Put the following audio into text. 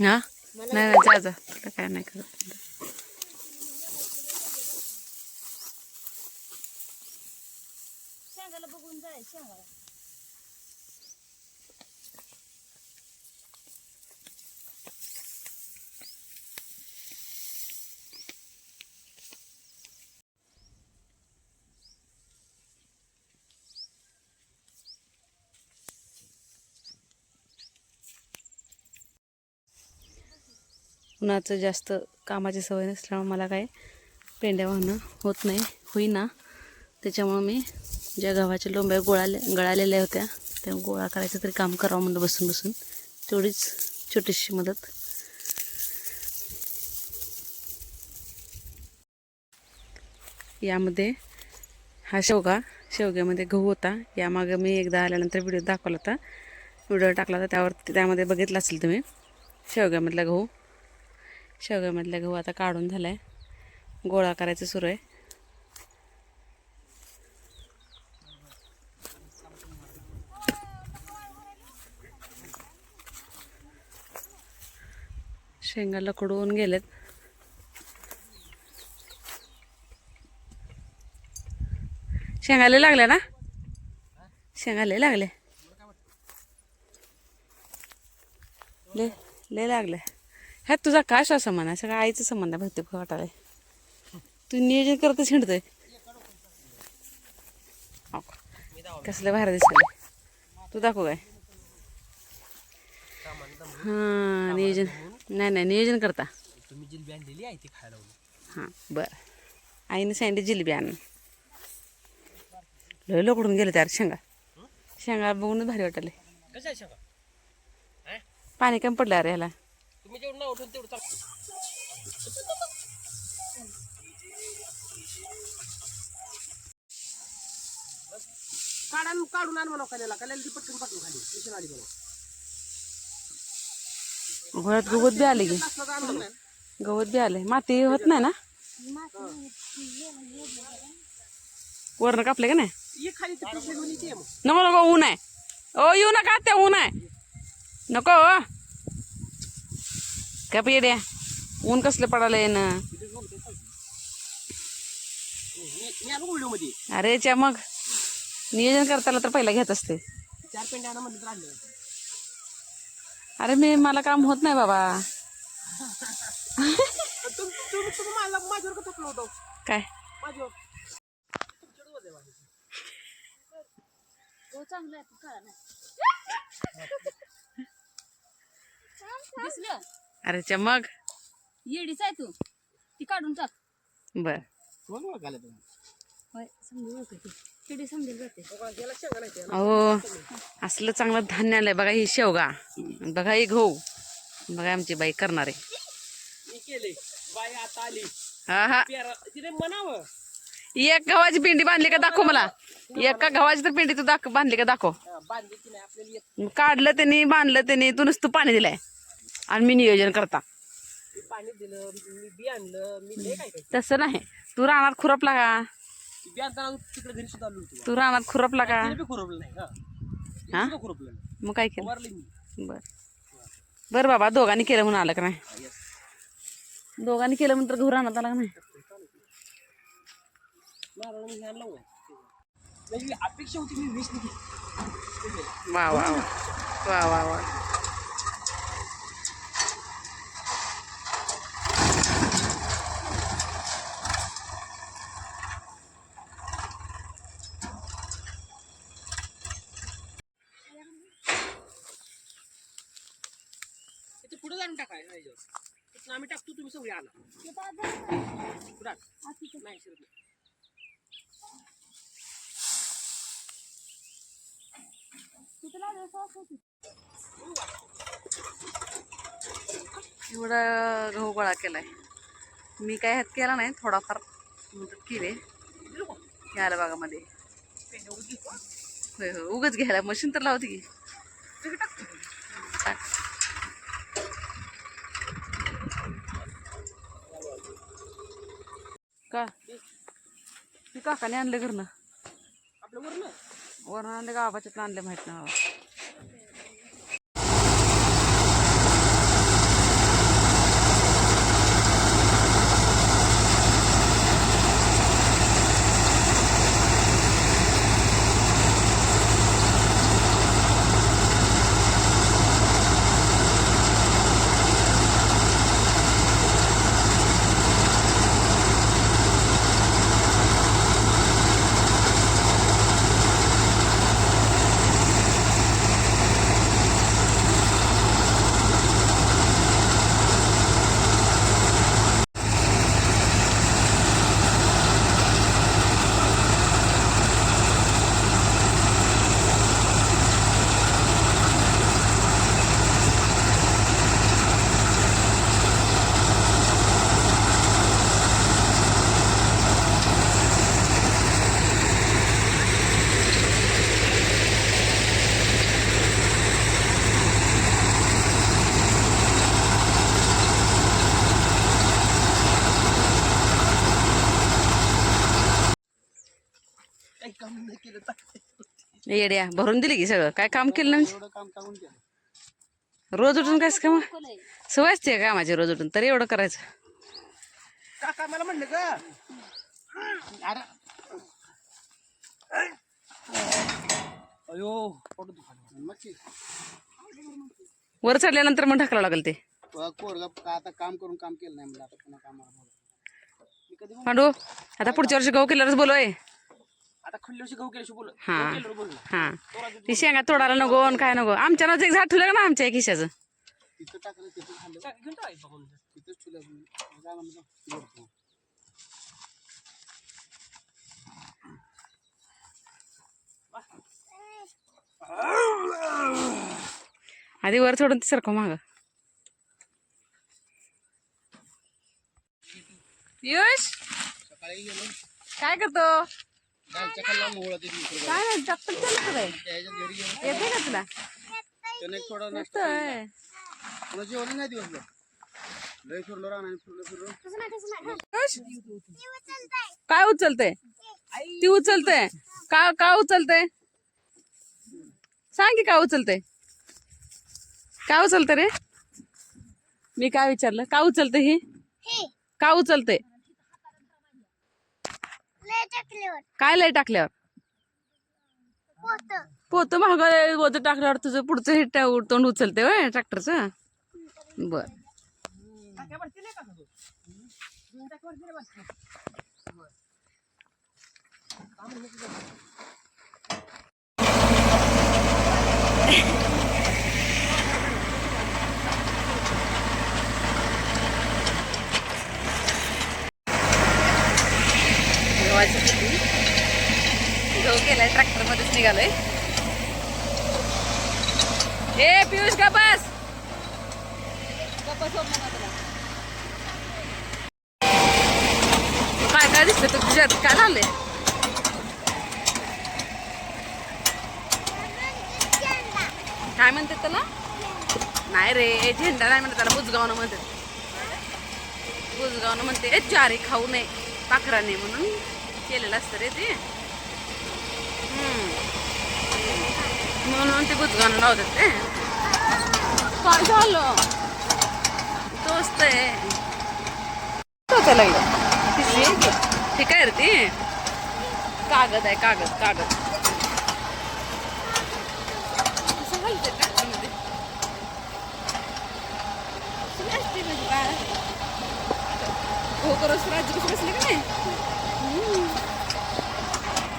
हा नाही नाही जा जा. काय नाही करत शेंगाला बघून जाय शेंगाला उन्हाचं जास्त कामाची सवय नसल्यामुळे मला काय पेंड्या वाहणं होत नाही होईना. त्याच्यामुळं मी ज्या गव्हाच्या लोंब्या गोळाले गळालेल्या होत्या त्या गोळा करायचं तरी काम करावं म्हणलं बसून बसून. तेवढीच छोटीशी मदत. यामध्ये हा शेवगा शेवग्यामध्ये गहू होता. यामागं मी एकदा आल्यानंतर व्हिडिओ दाखवला होता. व्हिडिओ टाकला होता त्यावर त्यामध्ये बघितला असेल तुम्ही. शेवग्यामधला गहू. शेवग्यामधला गहू आता काढून झाला आहे गोळा करायचं सुरू आहे. शेंगा लकडून गेलेत. शेंगाले लागल्या ना? शेंगाले लागले ले ले लागले ह्यात तुझा काय श्वास संबंध आहे? सगळं आईचं संबंध आहे भक्ती वाटायला. तू नियोजन करतच हिंडतोय? अहो, कसलं बाहेर दिसलं तू दाखव काय? हां नियोजन. नाही नाही नियोजन करता. तुम्ही जिलबी आणलेली आहे ती खायला हां बरं. आईने सांगितली जिलेबी आण. लय लोकडून गेले त्यावर शेंगा. शेंगा बघूनच भारी वाटले आहे पाणी कमी पडलं अरे ह्याला. तुम्ही जेवढं नाव उठून तेवढं चाल काढून काढून आण म्हणा कल्याला कल्याला ती पटकन पाठवून खाली. स्टेशन आली म्हणा. घोळ्यात गवत बी आले की. गवत बी आले. माती होत नाही ना? वरण कापले का नाही? ते नको ऊन आहे. ओ येऊ नका त्या ऊन आहे. नको हो. काय पेड्या ऊन कसलं पडायला येणं? अरे च्या मग. नियोजन करताना तर पहिला घेत असते. अरे मी मला काम होत नाही बाबा. काय? चांगलं आहे अरे च्या मग? येडीच आहे तू. ती काढून टाक. बर. ओळखायला होय समजून ओळखते येडी जाते. अहो असलं चांगलं धान्य आलंय. बघा ही शेवगा. बघा ही गहू. बघा आमची बाई करणारे. मी केले. बाई आता आली. हा हा. पेरा तिने म्हणावं. एक गव्हाची पिंडी बांधली का दाखव मला. एका गव्हाची तर पिंडी तू दाख बांधली का दाखव. हा, बांधली की नाही आपल्याला येत मग काढलं त्यांनी बांधलं त्यांनी. तू नुसतं पाणी दिलंय. आणि मी नियोजन करता. मी पाणी दिलं मी बी आणलं मी लय काय काय तसं नाही. तू रानात खुरपला का? बी आणताना तिकडे घरी सुद्धा आलो होतो. तू रानात खुरपला का? तिने बी खुरपलं नाही हा. हा? खुरपलं नाही. मग काय केलं? फवारली मी. बर. बर बाबा दोघांनी केलं म्हणून आलं का नाही. दोघांनी केलं म्हणून तर घरू रानात आला का नाही? नारळ मी ह्याला लावून म्हणजे अपेक्षा होती मी वीस निघी वा वा वा. वा वा वा. जाऊन टाकाय नाही तिथून आम्ही टाकतो तुम्ही सगळे आला. नाही शिरत. एवढा गहू गोळा केलाय. मी काय ह्यात केला नाही थोडाफार मदत केली. हे आलं बघा मध्ये होय हो उगच घ्यायला मशीन तर लावते. का ती काकाने आणलं घरनं. वरून? आणले गावाच्यात आणले माहीत नाही येड्या भरून दिली की सगळं. काय काम केलं काम केलं. रोज उठून काय काम? सवय असते का कामाची रोज उठून? तरी एवढं करायचं. काका मला म्हणलं का अरे. अयो पोट दुखायला वर चढल्यानंतर मग ढकलावं लागेल ते. का आता काम करून काम केलं नाही आता पुन्हा कामाला बोलव. मी कधी म्हणलं, पांडू आता पुढच्या वर्षी गहू केल्यावरच बोलवाय. हा. हा. ती शेंगा तोडायला नको आणि काय नको. आमच्या नावाचं एक झाड ठेवलं ना आमच्या खिशाचं? तिथं टाकलं तिथं खाल्लं. घेऊन टाकायचं बघून तिथंच ठेवलं जा म्हणलं जा. वरती. आधी वर सोडून ती सारखं माग. गेलो. काय करतो? काय नाही डॉक्टर चालत काय त्याच्या घरी गेलो येते का तुला त्याने एक थोडा नाश्ता येतोय. पुन्हा जेवण नाही दिवसभर लय फिरलो राहणार फिरलो फिरलो काय उचलते ती उचलते का का उचलते सांग की काय उचलते काय उचलते रे मी काय विचारलं का उचलते ही का उचलते काय लय टाकल्यावर? पोत. महाग वज टाकल्यावर तुझं पुढचं हे टा- तोंड उचलते होय ट्रॅक्टरचं बर गव्हाची पिठी गहू केलाय ट्रॅक्टर मध्येच निघालोय ए पियुष का बस काय काय दिसतं तू तुझ्यात काय झालंय? काय म्हणते त्याला? नाही रे झेंडा नाही म्हणते त्याला बुजगावनं म्हणते. बुजगावनं म्हणते "ए, चारी खाऊ नये पाखराने म्हणून केलेलं असतं रे ते. हम्म. म्हणून ते बुजगावनं लावतात ते. काय झालं? दोस्त आहे? ठीक आहे ती. कागद आहे कागद कागद. म्हणजे हो करोस राज्य कसं बसले का नाही?